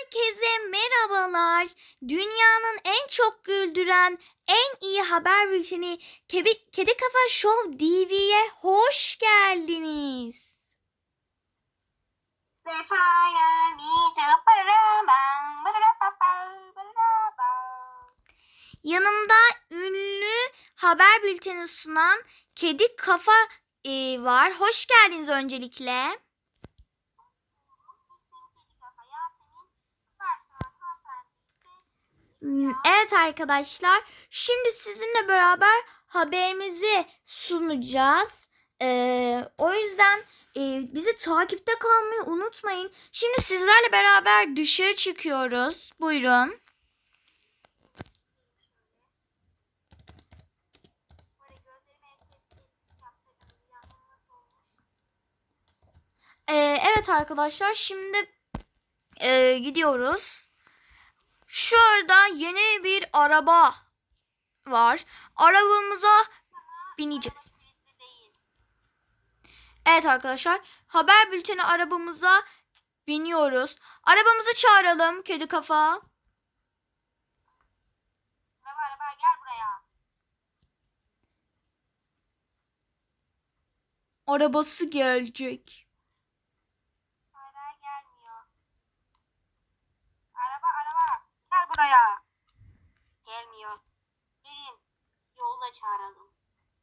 Herkese merhabalar. Dünyanın en çok güldüren, en iyi haber bülteni Kedi, Kedi Kafa Show TV'ye hoş geldiniz. Yanımda ünlü haber bülteni sunan Kedi Kafa e, var. Hoş geldiniz öncelikle. Hmm, Evet arkadaşlar, şimdi sizinle beraber haberimizi sunacağız. Ee, o yüzden e, bizi takipte kalmayı unutmayın. Şimdi sizlerle beraber dışarı çıkıyoruz. Buyurun. Ee, evet arkadaşlar, şimdi e, gidiyoruz. Şurada yeni bir araba var. Arabamıza bineceğiz. Evet arkadaşlar haber bülteni arabamıza biniyoruz. Arabamızı çağıralım kedi kafa. Araba araba gel buraya. Arabası gelecek. Hala gelmiyor. Araba araba gel buraya. Gelmiyor. Gelin yolda çağıralım.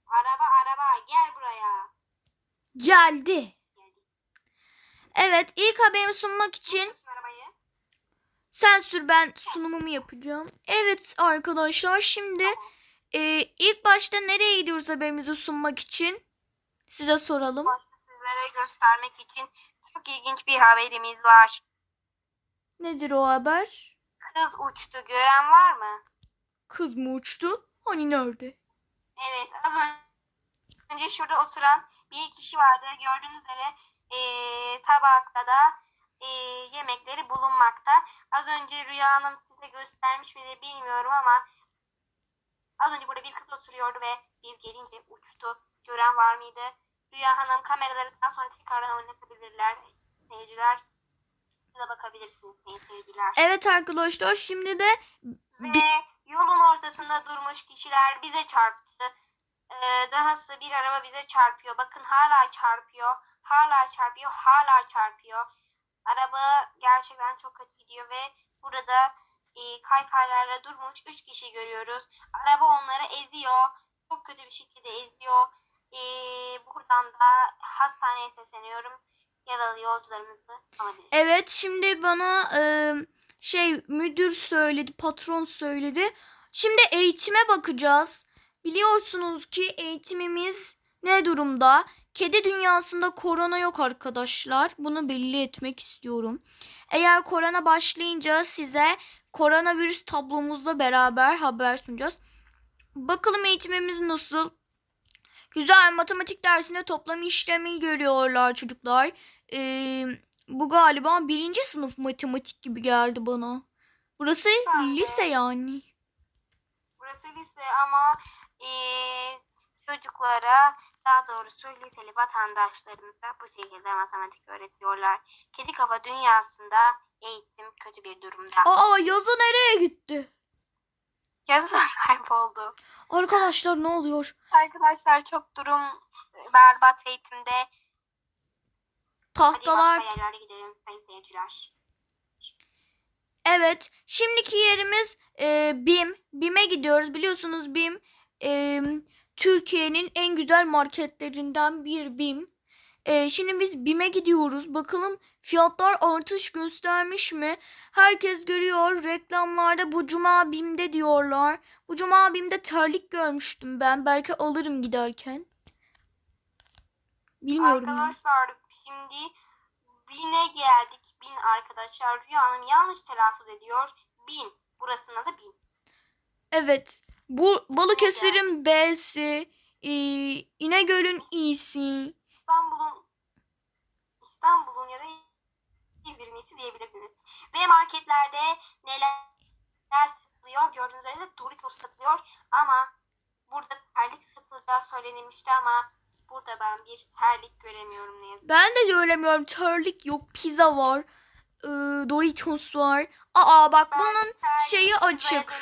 Araba araba gel buraya. Geldi. Geldi. Evet ilk haberimi sunmak için sen sür ben sunumumu yapacağım. Evet arkadaşlar şimdi e, ilk başta nereye gidiyoruz haberimizi sunmak için? Size soralım. Başta sizlere göstermek için çok ilginç bir haberimiz var. Nedir o haber? Kız uçtu gören var mı? Kız mı uçtu? Hani nerede? Evet az önce şurada oturan bir kişi vardı. Gördüğünüz üzere eee tabakta da eee, yemekleri bulunmakta. Az önce Rüya Hanım size göstermiş miydi bilmiyorum ama az önce burada bir kız oturuyordu ve biz gelince uçtu. Gören var mıydı? Rüya Hanım kameraları daha sonra tekrardan oynatabilirler. Seyirciler size bakabilirsiniz seyirciler. Evet arkadaşlar şimdi de Ve yolun ortasında durmuş kişiler bize çarptı. Ee, dahası bir araba bize çarpıyor. Bakın hala çarpıyor. Hala çarpıyor. Hala çarpıyor. Araba gerçekten çok kötü gidiyor ve burada e, kaykaylarla durmuş 3 kişi görüyoruz. Araba onları eziyor. Çok kötü bir şekilde eziyor. E, buradan da hastaneye sesleniyorum. Yaralı yolcularımızı alabiliriz. Evet şimdi bana e, şey müdür söyledi, patron söyledi. Şimdi eğitime bakacağız. Biliyorsunuz ki eğitimimiz ne durumda? Kedi dünyasında korona yok arkadaşlar. Bunu belli etmek istiyorum. Eğer korona başlayınca size koronavirüs tablomuzla beraber haber sunacağız. Bakalım eğitimimiz nasıl? Güzel matematik dersinde toplam işlemi görüyorlar çocuklar. Ee, bu galiba birinci sınıf matematik gibi geldi bana. Burası de. lise yani. Burası lise ama eee, çocuklara daha doğrusu liseli vatandaşlarımıza bu şekilde matematik öğretiyorlar. Kedi kafa dünyasında eğitim kötü bir durumda. Aa yazı nereye gitti? Yazılar kayboldu. Arkadaşlar ne oluyor? Arkadaşlar çok durum berbat eğitimde. Hadi Tahtalar. başka yerlere gidelim sayın seyirciler. Evet. Şimdiki yerimiz e, BİM. BİM'e gidiyoruz. Biliyorsunuz BİM e, Türkiye'nin en güzel marketlerinden bir BİM. E, şimdi biz BİM'e gidiyoruz. Bakalım fiyatlar artış göstermiş mi? Herkes görüyor. Reklamlarda bu cuma BİM'de diyorlar. Bu cuma BİM'de terlik görmüştüm ben. Belki alırım giderken. Bilmiyorum. Arkadaşlar şimdi Bin'e geldik. Bin arkadaşlar. Rüya Hanım yanlış telaffuz ediyor. Bin. Burasının adı Bin. Evet. Bu Balıkesir'in B'si, e, İnegöl'ün İ'si. İstanbul'un İstanbul'un ya da İzmir'in iyisi diyebilirsiniz. Ve marketlerde neler satılıyor gördüğünüz üzere Doritos satılıyor ama burada terlik satılacağı söylenilmişti ama burada ben bir terlik göremiyorum ne yazık. Ben de göremiyorum. Terlik yok, pizza var. Ee, Doritos var. Aa bak Belki bunun şeyi açık.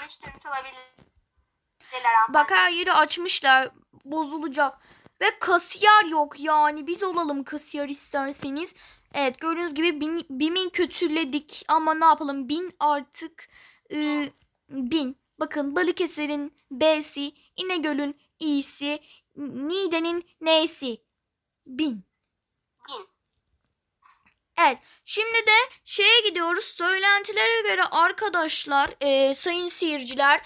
Bak her yeri açmışlar. Bozulacak. Ve kasiyer yok yani. Biz olalım kasiyer isterseniz. Evet gördüğünüz gibi bin, BİM'i kötüledik. Ama ne yapalım bin artık e, bin. Bakın Balıkesir'in B'si, İnegöl'ün İ'si, Niğde'nin N'si. Bin. Bin. Evet şimdi de şeye gidiyoruz. Söylentilere göre arkadaşlar, e, sayın seyirciler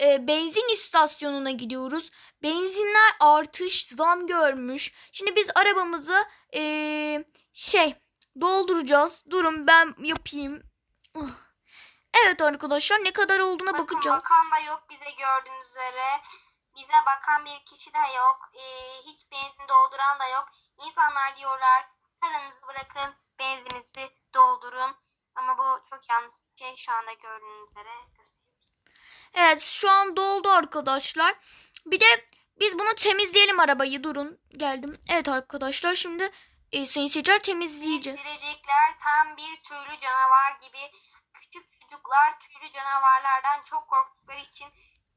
e, benzin istasyonuna gidiyoruz. Benzinler artış, zam görmüş. Şimdi biz arabamızı e, şey dolduracağız. Durun ben yapayım. Ah. Evet arkadaşlar ne kadar olduğuna Bakın bakacağız. bakan da yok bize gördüğünüz üzere. Bize bakan bir kişi de yok. Ee, hiç benzin dolduran da yok. İnsanlar diyorlar paranızı bırakın benzininizi doldurun. Ama bu çok yanlış bir şey şu anda gördüğünüz üzere. Evet şu an doldu arkadaşlar. Bir de biz bunu temizleyelim arabayı. Durun geldim. Evet arkadaşlar şimdi e, sayın seyirciler temizleyeceğiz. Silecekler tam bir tüylü canavar gibi. Küçük çocuklar tüylü canavarlardan çok korktukları için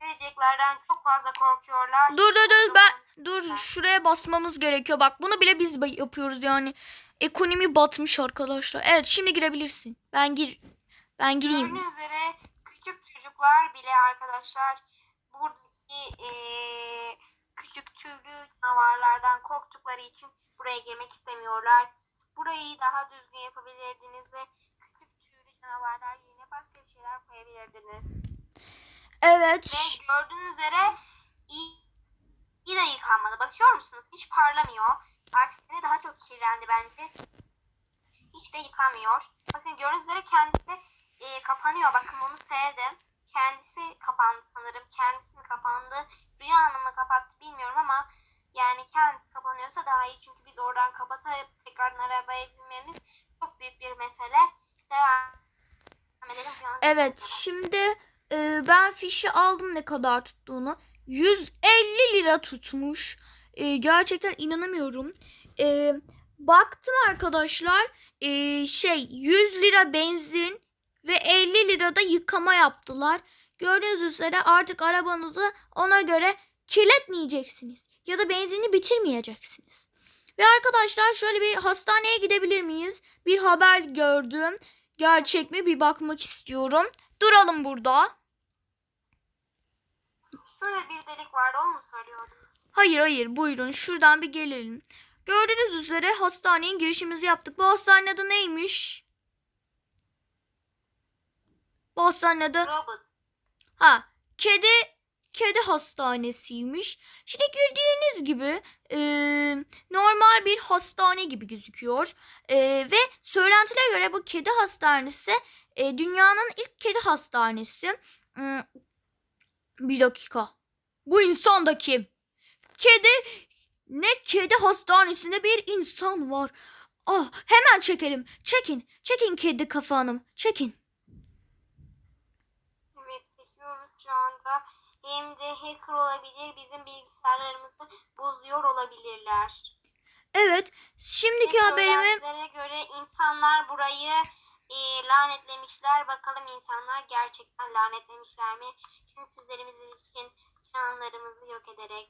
sileceklerden çok fazla korkuyorlar. Dur dur dur ben dur şuraya basmamız gerekiyor. Bak bunu bile biz yapıyoruz yani. Ekonomi batmış arkadaşlar. Evet şimdi girebilirsin. Ben gir ben gireyim. Gördüğünüz üzere küçük çocuklar bile arkadaşlar buradaki eee, küçük tüylü canavarlardan korktukları için buraya girmek istemiyorlar. Burayı daha düzgün yapabilirdiniz ve küçük tüylü canavarlar yerine başka bir şeyler koyabilirdiniz. Evet. Ve gördüğünüz üzere iyi, iyi de yıkanmadı. Bakıyor musunuz? Hiç parlamıyor. Aksine daha çok kirlendi bence. Hiç de yıkamıyor. Bakın gördüğünüz üzere kendisi e, kapanıyor. Bakın bunu sevdim. Kendisi kapandı sanırım. Kendisi mi kapandı? Rüya Hanım mı kapattı bilmiyorum ama yani kendisi kapanıyorsa daha iyi. Çünkü biz oradan kapatıp tekrardan arabaya binmemiz çok büyük bir mesele. Devam edelim. Evet şimdi e, ben fişi aldım ne kadar tuttuğunu. 150 lira tutmuş. E, gerçekten inanamıyorum. E, baktım arkadaşlar e, şey 100 lira benzin ve 50 lira da yıkama yaptılar. Gördüğünüz üzere artık arabanızı ona göre kirletmeyeceksiniz. Ya da benzini bitirmeyeceksiniz. Ve arkadaşlar şöyle bir hastaneye gidebilir miyiz? Bir haber gördüm. Gerçek mi bir bakmak istiyorum. Duralım burada. Şurada bir delik vardı onu mu söylüyordum? Hayır hayır buyurun şuradan bir gelelim. Gördüğünüz üzere hastaneye girişimizi yaptık. Bu hastanenin adı neymiş? Bu hastanenin adı Robot. ha kedi kedi hastanesiymiş. Şimdi girdiğiniz gibi e, normal bir hastane gibi gözüküyor. E, ve söylentilere göre bu kedi hastanesi e, dünyanın ilk kedi hastanesi. Hmm, bir dakika. Bu insan da kim? Kedi ne kedi hastanesinde bir insan var. Ah hemen çekelim. Çekin. Çekin kedi kafa hanım. Çekin. Evet çekiyoruz şu anda. Hem de hacker olabilir. Bizim bilgisayarlarımızı bozuyor olabilirler. Evet. Şimdiki haberimi göre insanlar burayı e, lanetlemişler. Bakalım insanlar gerçekten lanetlemişler mi? Şimdi sizlerimiz için canlarımızı yok ederek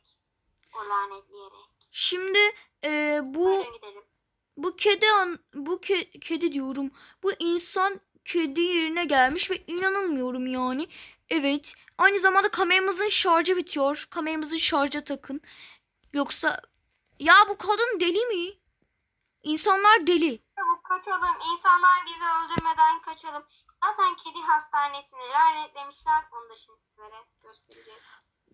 o lanetleyerek. şimdi e, bu bu kedi an, bu ke- kedi diyorum. Bu insan kedi yerine gelmiş ve inanılmıyorum yani. Evet. Aynı zamanda kameramızın şarjı bitiyor. Kameramızın şarja takın. Yoksa ya bu kadın deli mi? İnsanlar deli. Çabuk kaçalım. İnsanlar bizi öldürmeden kaçalım. Zaten kedi hastanesini lanetlemişler. Onu da şimdi sizlere göstereceğiz.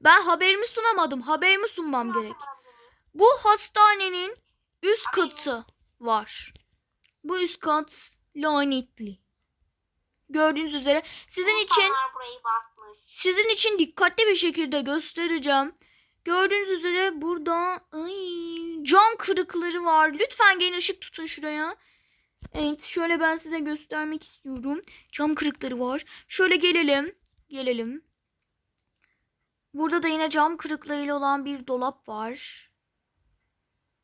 Ben haberimi sunamadım. Haberimi sunmam Hemen gerek. Bu hastanenin üst Haberim. katı var. Bu üst kat lanetli. Gördüğünüz üzere sizin için İnsanlar basmış. sizin için dikkatli bir şekilde göstereceğim. Gördüğünüz üzere burada ay, cam kırıkları var. Lütfen gelin ışık tutun şuraya. Evet şöyle ben size göstermek istiyorum. Cam kırıkları var. Şöyle gelelim. Gelelim. Burada da yine cam kırıklarıyla olan bir dolap var.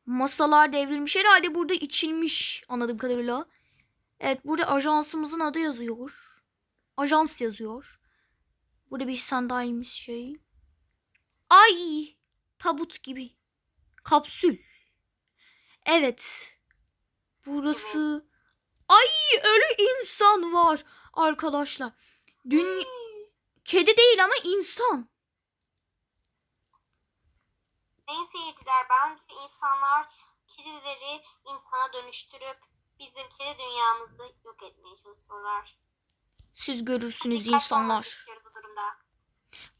Masalar devrilmiş. Herhalde burada içilmiş anladığım kadarıyla. Evet burada ajansımızın adı yazıyor. Ajans yazıyor. Burada bir sandalyemiz şey. Ay tabut gibi. Kapsül. Evet. Burası. Ay ölü insan var arkadaşlar. Dün kedi değil ama insan. Sayın seyirciler bence insanlar kedileri insana dönüştürüp bizim kedi dünyamızı yok etmeye çalışıyorlar. Siz görürsünüz olmak insanlar. bu durumda.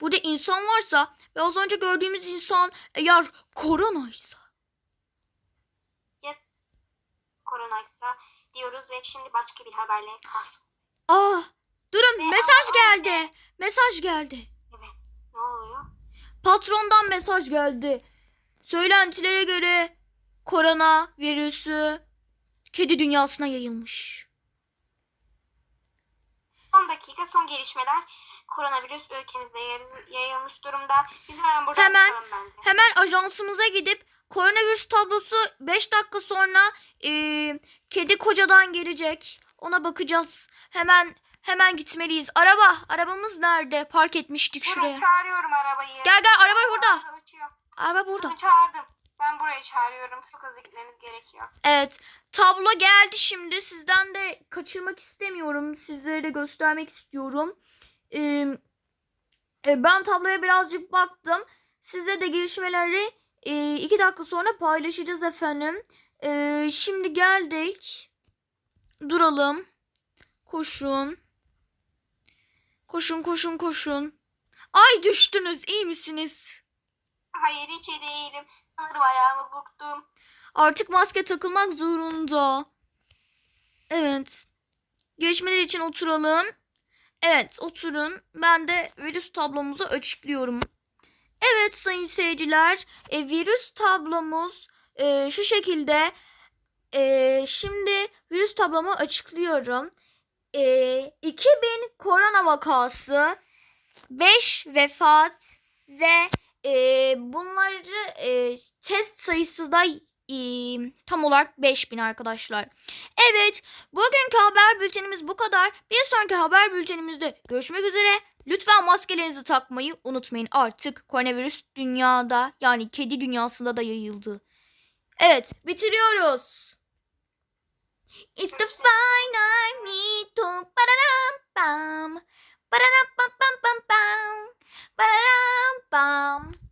Burada insan varsa ve az önce gördüğümüz insan eğer koronaysa Koronaysa diyoruz ve şimdi başka bir haberle karşınızdayız. Ah durun Ve mesaj geldi. Mesaj geldi. Evet ne oluyor? Patrondan mesaj geldi. Söylentilere göre korona virüsü kedi dünyasına yayılmış. Son dakika son gelişmeler. Koronavirüs ülkemizde yayıl- yayılmış durumda. Biz hemen buradan Hemen-. Hemen ajansımıza gidip koronavirüs tablosu 5 dakika sonra eee, kedi kocadan gelecek. Ona bakacağız. Hemen hemen gitmeliyiz. Araba, arabamız nerede? Park etmiştik Durun şuraya. çağırıyorum arabayı. Gel gel araba burada. Araba uçuyor. Araba burada. Durun çağırdım. Ben burayı çağırıyorum. Çok hızlı gitmemiz gerekiyor. Evet. Tablo geldi şimdi. Sizden de kaçırmak istemiyorum. Sizlere de göstermek istiyorum. E, ben tabloya birazcık baktım. Size de gelişmeleri e, iki dakika sonra paylaşacağız efendim. Ee, şimdi geldik. Duralım. Koşun. Koşun koşun koşun. Ay düştünüz. iyi misiniz? Hayır hiç iyi değilim. Sanırım ayağımı burktum. Artık maske takılmak zorunda. Evet. Gelişmeler için oturalım. Evet oturun. Ben de virüs tablomuzu açıklıyorum. Evet sayın seyirciler. e, virüs tablomuz e, şu şekilde. E, şimdi virüs tablomu açıklıyorum. E, 2000 korona vakası, 5 vefat ve e, bunları e, test sayısı da tam olarak 5000 arkadaşlar. Evet bugünkü haber bültenimiz bu kadar. Bir sonraki haber bültenimizde görüşmek üzere. Lütfen maskelerinizi takmayı unutmayın. Artık koronavirüs dünyada yani kedi dünyasında da yayıldı. Evet bitiriyoruz. It's the final me to pararam pam pararam pam pam pam pam pararam pam